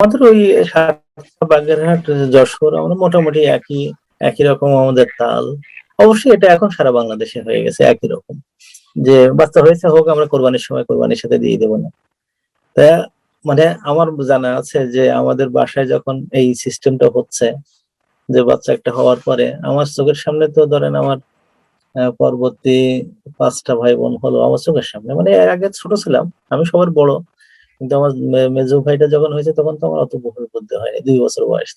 আমাদের ওই বাগেরহাট, যশোর আমরা মোটামুটি একই একই রকম আমাদের তাল। অবশ্যই এটা এখন সারা বাংলাদেশে হয়ে গেছে, একই রকম। যে বাচ্চা হয়েছে হোক, আমরা কোরবানির সময় কোরবানির সাথে দিয়ে দেবো না। তা মানে আমার জানা আছে যে আমাদের বাসায় যখন এই সিস্টেমটা হচ্ছে, যে বাচ্চা একটা হওয়ার পরে, আমার চোখের সামনে তো ধরেন আমার পরবর্তী পাঁচটা ভাই বোন হলো আমার চোখের সামনে। মানে এর আগে ছোট ছিলাম, আমি সবার বড়। কিন্তু আমার মেজো ভাইটা যখন হয়েছে তখন তো আমার অত বহুল বুদ্ধি হয়নি, দুই বছর বয়স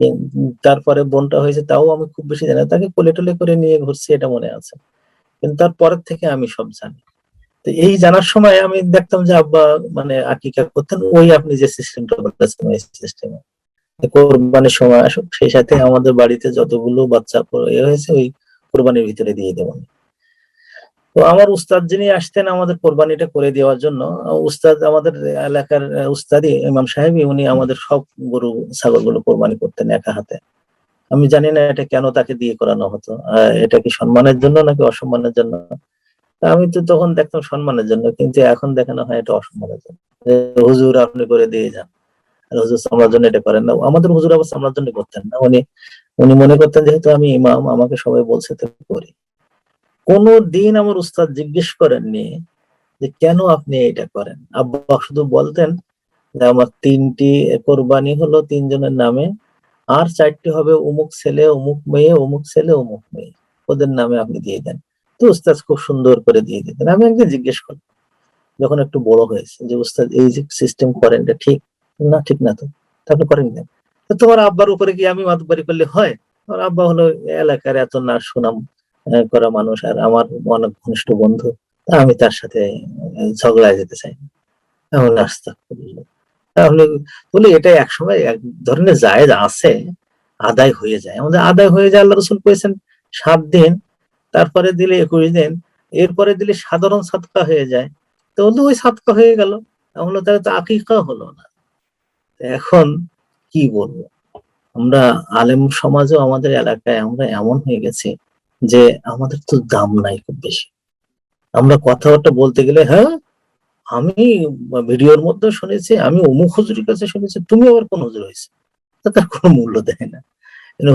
কিন- তারপরে বোনটা হয়েছে তাও আমি খুব বেশি জানি তাকে কোলে টোলে করে নিয়ে ঘুরছি এটা মনে আছে। কিন্তু তারপরের থেকে আমি সব জানি। তো এই জানার সময় আমি দেখতাম যে আব্বা মানে আকিকা করতেন, ওই আপনি যে সিস্টেমটা বলতেছেন, ওই সিস্টেমে কোরবানির সময় আসুক, সেই সাথে আমাদের বাড়িতে যতগুলো বাচ্চা এ হয়েছে ওই কোরবানির ভিতরে দিয়ে দেবেন তো আমার উস্তাদ যিনি আসতেন আমাদের কোরবানিটা করে দেওয়ার জন্য, উস্তাদ আমাদের এলাকার উস্তাদি ইমাম সাহেবই উনি আমাদের সব গরু, ছাগলগুলো কোরবানি করতেন একা হাতে। আমি জানি না এটা কেন তাকে দিয়ে করানো হতো। এটা কি সম্মানের জন্য নাকি অসম্মানের জন্য? আমি তো তখন দেখতাম সম্মানের জন্য, কিন্তু এখন দেখানো হয় এটা অসম্মানের জন্য। হুজুর আপনি করে দিয়ে যান। আর হুজুর সামলার জন্য এটা করেন না। আমাদের হুজুর আবার সামলার জন্য করতেন না। উনি উনি মনে করতেন যেহেতু আমি ইমাম, আমাকে সবাই বলছে তো করি। কোন দিন আমার উস্তাদ জিজ্ঞেস করেননি যে কেন আপনি এটা করেন? আব্বা শুধু বলতেন যে আমার তিনটি কোরবানি হলো তিনজনের নামে, আর চারটি হবে অমুক ছেলে, অমুক মেয়ে, অমুক ছেলে, অমুক মেয়ে। ওদের নামে আপনি দিয়ে দেন। তো উস্তাদ খুব সুন্দর করে দিয়ে দিতেন। আমি একদিন জিজ্ঞেস করলাম, যখন একটু বড় হয়েছে, যে উস্তাদ এই যে সিস্টেম করেন এটা ঠিক? না ঠিক না তো। আপনি করেন তোমার আব্বার উপরে কি আমি মাতবারি করলে হয়? আমার আব্বা হলো এলাকার এত না সুনাম। করা মানুষ আর আমার অনেক ঘনিষ্ঠ বন্ধু আমি তার সাথে ঝগড়ায় যেতে চাই না। তাহলে আস্তে তাহলে বলি, এটা একসময় এক ধরনের জায়েজ আছে, আদায় হয়ে যায়। আমাদের আদায় হয়ে যায়, আল্লাহ রসুল করেছেন সাত দিন, তারপরে দিলে একুশ দিন, এরপরে দিলে সাধারণ সাতকা হয়ে যায়। তো ওই সাতকা হয়ে গেল, তাহলে তাহলে তো আকিকা হলো না। এখন কি বলব? আমরা আলেম সমাজও আমাদের এলাকায় আমরা এমন হয়ে গেছি যে আমাদের তো দাম নাই খুব বেশি। আমরা কথাবার্তা বলতে গেলে হ্যাঁ আমি ভিডিওর মধ্যে শুনেছি, আমি অমুক হুজুরের কাছে শুনেছি, তুমি আবার কোন হুজুর হয়েছে? তার কোনো মূল্য দেয় না।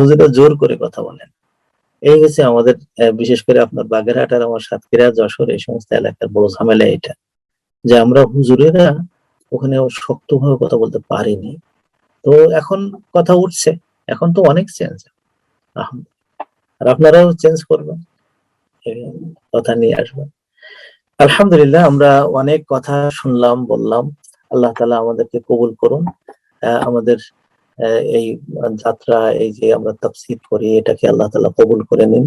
হুজুরা জোর করে কথা বলেন। এই হচ্ছে আমাদের বিশেষ করে আপনার বাগেরহাট আর আমার সাতক্ষীরা, যশোর, এই সমস্ত এলাকার বড় ঝামেলা এটা। যে আমরা হুজুরেরা ওখানে শক্তভাবে কথা বলতে পারিনি। তো এখন কথা উঠছে। এখন তো অনেক চেঞ্জ আর আপনারাও চেঞ্জ করবেন। কথা নিয়ে আসবেন আলহামদুলিল্লাহ, আমরা অনেক কথা শুনলাম, বললাম। আল্লাহ তালা আমাদেরকে কবুল করুন। আমাদের এই যাত্রা, এই যে আমরা তাফসির করি এটাকে আল্লাহ তালা কবুল করে নিন।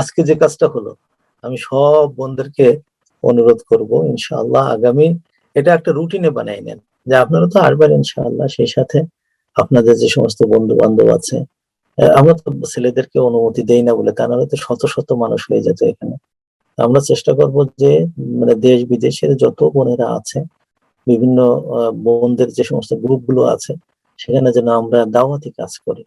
আজকে যে কাজটা হলো, আমি সব বন্ধুদেরকে অনুরোধ করব, ইনশাআল্লাহ আগামী, এটা একটা রুটিনে বানাই নেন। যে আপনারা তো আসবেন ইনশাআল্লাহ, সেই সাথে আপনাদের যে সমস্ত বন্ধু বান্ধব আছে আমরা তো ছেলেদেরকে অনুমতি দেই না বলে, তা নাহলে তো শত শত মানুষ হয়ে যেত এখানে। আমরা চেষ্টা করব যে মানে দেশ বিদেশের যত বোনেরা আছে, বিভিন্ন বোনদের যে সমস্ত গ্রুপগুলো আছে, সেখানে যেন আমরা দাওয়াতি কাজ করি।